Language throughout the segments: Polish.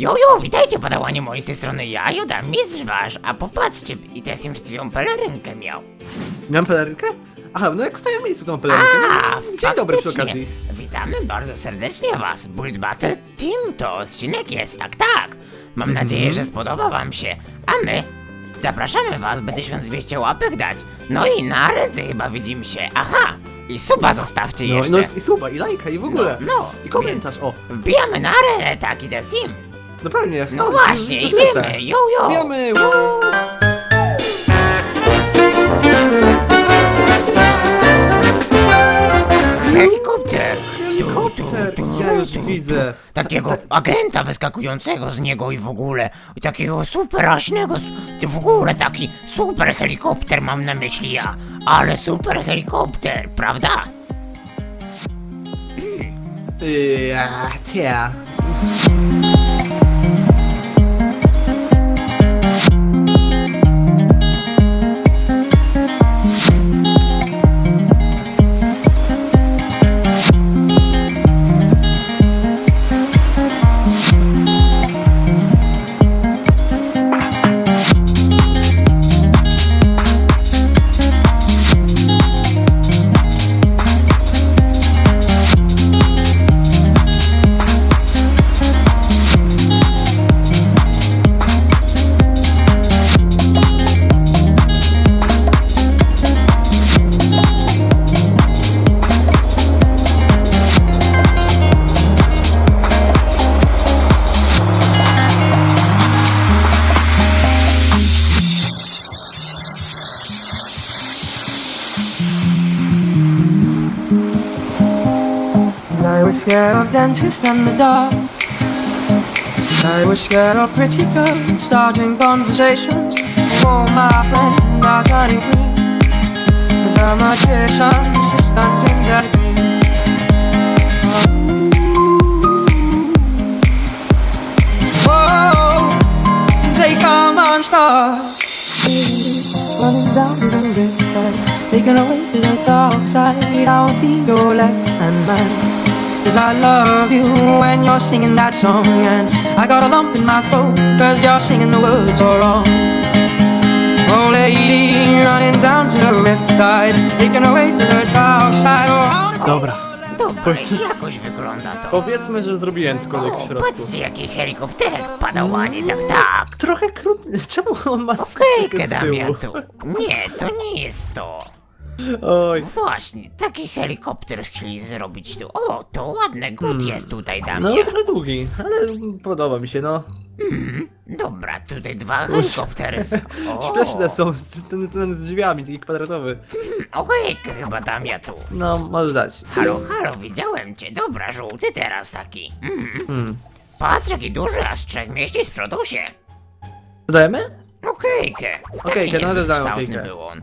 Jojo, witajcie padałanie mojej strony, ja Joda, mistrz wasz, a popatrzcie, i teraz przed chwilą pelerynkę miał. Miałem pelerynkę? Aha, no jak stoję w miejscu tą pelerynkę. A, no, Dzień dobry przy okazji. Witamy bardzo serdecznie was, Build Battle Team to odcinek jest, tak, tak. Mam Mhm. nadzieję, że spodoba wam się, a my zapraszamy was, by 1200 łapek dać. No i na ręce chyba widzimy się, aha, i suba zostawcie No, jeszcze. no i suba, i lajka, i w ogóle. No, no, I komentarz, o. Wbijamy na arenę, tak, i desim. No pewnie. No chodź, właśnie, idziemy, woo! Helikopter! Helikopter, ja już widzę. Takiego agenta wyskakującego z niego i w ogóle. I takiego superaśnego, s- w ogóle taki super helikopter mam na myśli ja. Ale super helikopter, prawda? Ja, tia. I was scared of dentists and the dark. I was scared of pretty girls and starting conversations. Oh, my friend, I turning green. The magician's assistant in that dream. Oh, they come on stars. Running down the river, taking away to the dark side. I'll be your left hand man. Cause I love you when you're singing that song. And I got a lump in my throat, cause you're singing the words all wrong. Oh, lady, running down to the riptide, taking away to the dark side. Oh, Dobra. Dobra, Powiedz- jakoś wygląda to. Powiedzmy, że zrobiłem cokolwiek w O, środku. patrzcie jaki helikopterek padałanie, tak, tak. Trochę krótki. Czemu on ma skórkę z Damian, tyłu? tu. Nie, to nie jest to. Oj. Właśnie, taki helikopter chcieli zrobić tu. O, to ładny gut jest tutaj, No Damian. trochę długi, ale podoba mi się, no. Dobra, tutaj dwa helikoptery są. O, Śmieszne są, z ten, ten z drzwiami, taki kwadratowy. Okej, chyba Damian tu. No, możesz dać. Halo, halo, widziałem cię. Dobra, żółty teraz taki. Mm. Hmm. Patrz, jaki duży, aż trzech mieści z przodu się. Dodajemy? Okejkę. Okejkę, no to dałem okejkę. był on.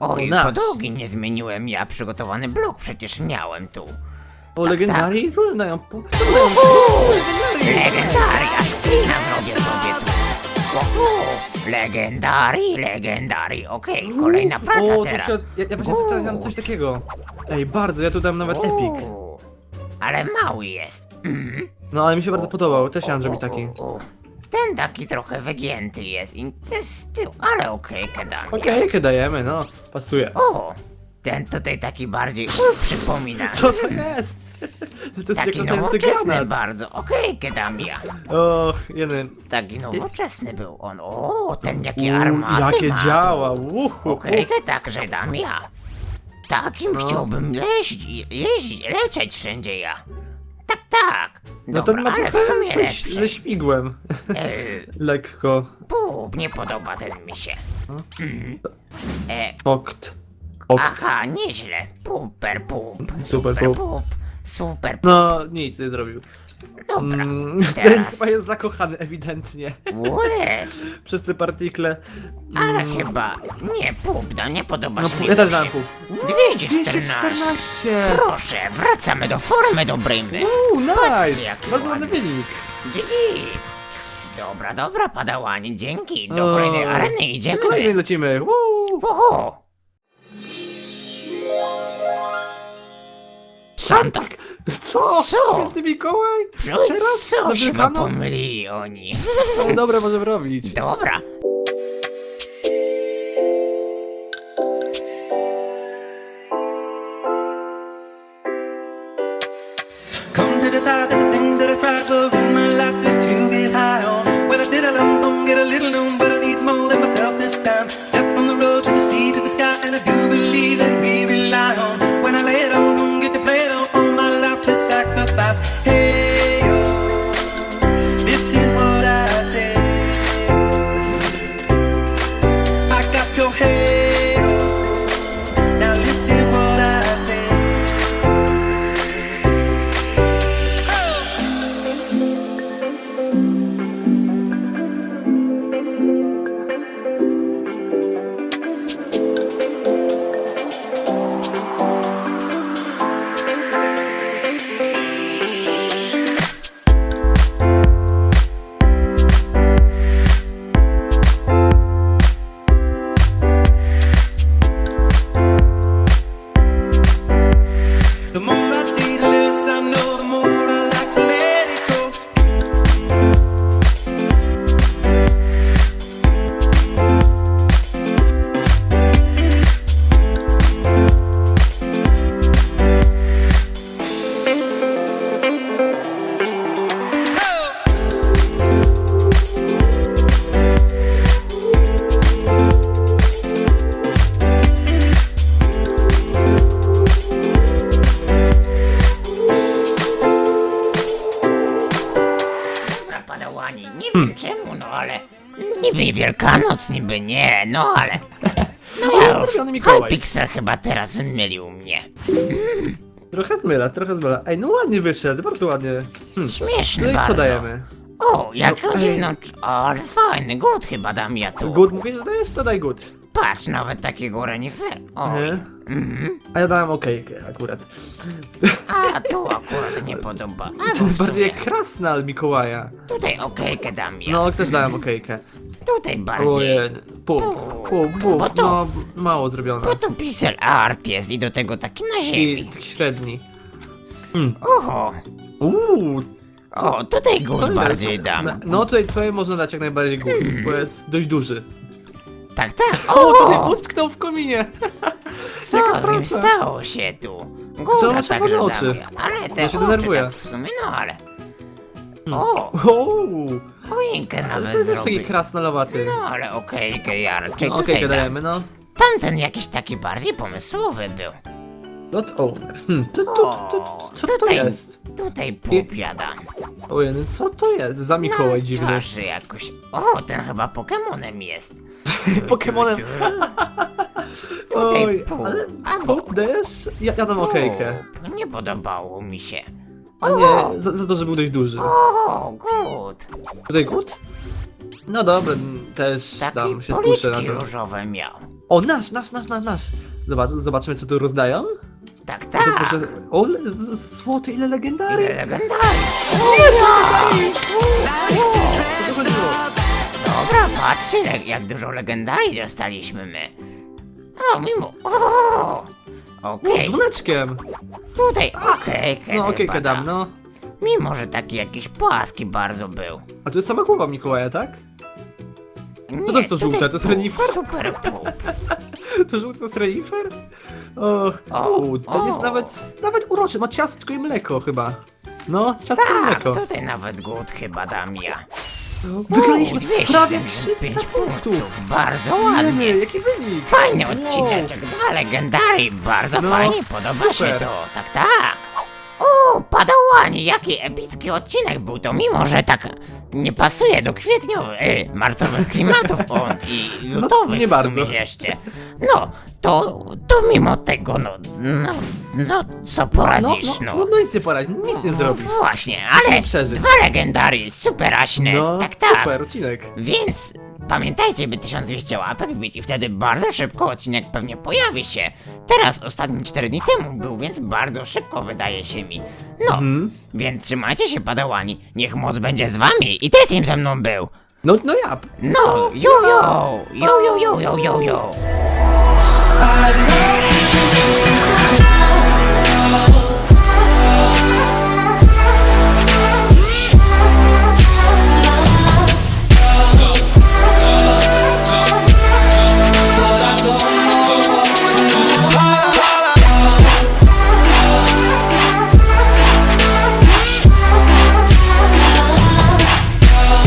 Oj, nasz. podłogi nie zmieniłem ja, przygotowany blok przecież miałem tu. O, Tak, legendarii? Różne dają pół. Legendaria, screena zrobię sobie tu. Legendarii, legendarii, okej, kolejna praca O, to teraz. się, ja, ja właśnie chciałem coś takiego. Ej, bardzo, ja tu dam nawet epic. O, Ale mały jest. Mm. No, ale mi się bardzo podobał, też chciałem O, zrobić o, taki. o, o. Ten taki trochę wygięty jest i coś z tyłu, ale okej, okay, Okej, dajemy, no, pasuje. O, ten tutaj taki bardziej przypomina. Co to jest? To jest Taki nowoczesny granat. bardzo, okej, Kedamia. Och, jeden. Taki nowoczesny był on. O, ten jaki U, armaty jakie ma działa, uhu. Okej, także Damia. Takim No. chciałbym jeździć, jeździć, lecieć wszędzie ja. Tak, tak. No Dobra, to ma ale w trochę sumie coś lepszy. ze śmigłem. E, Lekko. bub, nie podoba ten mi się. Mm. E, aha, nieźle. Puper, pup. Super Super pup. pup. Super pup. No, nic nie zrobił. Dobra, Mm, ten teraz. chyba jest zakochany ewidentnie. Łe, Przez te partikle. ale chyba nie no nie podoba No, się mi ja też dałem pół. 214. 214! Proszę, wracamy do formy dobrymy. Uuu, Patrzcie, nice! jaki Bardzo ładny ładny. wynik. GG. Dobra, dobra, padałanie, dzięki. Do O, kolejnej areny idziemy. Kolejny lecimy. Woo! Oho. Santa, Co? Co? Święty Mikołaj? Teraz? Co Na się ma Wielkanoc? pomylili oni? No dobra, możemy robić. Dobra. Padałani, nie wiem czemu, no ale... Niby Wielkanoc, niby nie, no ale... No ja już... zrobiony Mikołaj. Hypixel chyba teraz zmylił mnie. Trochę zmyla, trochę zmyla. Ej, no ładnie wyszedł, bardzo ładnie. Hmm. Śmieszny No i bardzo. co dajemy? O, jaką No, dziwną... cz- O, ale fajny, good chyba dam ja tu. Good mówisz, że dajesz? To daj good. Patrz, nawet takiego renifer. O, Nie? mhm. A ja dałem okejkę akurat. A tu akurat nie podoba. A, To w bardziej sumie, jak krasnal Mikołaja. Tutaj okejkę dam ja. No, też dałem okejkę. Tutaj bardziej. Ojej, pół, pół, pół, Bo to- no mało zrobione. Bo tu pixel art jest i do tego taki na I ziemi. taki średni. Oho. Uuu, O, tutaj good to bardziej jest- dam. No tutaj twoje można dać jak najbardziej good, bo jest dość duży. Tak, tak. O, tutaj utknął w kominie. co z nim praca. stało się tu? Co, Góra ma tak czerwone oczy. Ale te Ja się denerwuję. oczy tak w sumie, no ale... O, Uuu, choinkę ale nawet to jest też taki zrobił. krasnalowaty. No ale okejkę ja raczej No, tutaj okejkę dam. dajemy, no. Tamten jakiś taki bardziej pomysłowy był. Not owner. Hmm, to, to, to, to, co to tutaj, jest? Tutaj półpiada. Ojej, no co to jest za Mikołaj dziwny? twarzy jakoś. O, ten chyba Pokemonem jest. Pokemonem. Tutaj Oj, pół. ale Albo dajesz? Ja, ja dam okejkę. pół. Nie podobało mi się. A nie, za, za to, że był dość duży. O, good. Tutaj gut? No dobra, też Takie dam się skuszę na policzki to. różowe miał. O, nasz, nasz, nasz, nasz, nasz. Zobacz, zobaczymy co tu rozdają. Tak, proszę, o, złote, ile legendary. Ile legendarny. O co chodziło? Dobra, patrzcie jak dużo legendarii dostaliśmy my. O, mimo. O, Z Okej, dzwoneczkiem. tutaj okejkę No chyba okejkę dam, no. Mimo, że taki jakiś płaski bardzo był. A to jest sama głowa Mikołaja, tak? Nie, to jest to żółte? To jest renifer? Super pół. To żółte to jest renifer? Och, to jest o. nawet, nawet uroczy, ma ciastko i mleko chyba. No, ciastko i Tak, mleko. tutaj nawet głód chyba dam ja. Wygraliśmy U, 275 prawie 300 punktów. punktów. Bardzo Nie, ładnie. jaki wynik. Fajny Wow. odcineczek, dwa legendarii, bardzo No, fajnie, podoba się super. to, tak, tak. Padałani, jaki epicki odcinek był to, mimo że tak nie pasuje do kwietniowych, y, marcowych klimatów on i lutowych nie w bardzo. sumie jeszcze. No, to, to mimo tego, no, no, no, co No, poradzisz, no, no. no, no nic nie poradzi, nic nie zrobisz. Właśnie, ale przeżyć. dwa legendarii, superaśne, No, tak, tak. super, odcinek. Więc pamiętajcie, by 1200 łapek wbić i wtedy bardzo szybko odcinek pewnie pojawi się. Teraz ostatnie 4 dni temu był, więc bardzo szybko wydaje się mi. No, Mhm. więc trzymajcie się padałani, niech moc będzie z wami i Tessim ze mną był. No, no ja. No, yo yo, yo yo yo yo yo yo. I'd love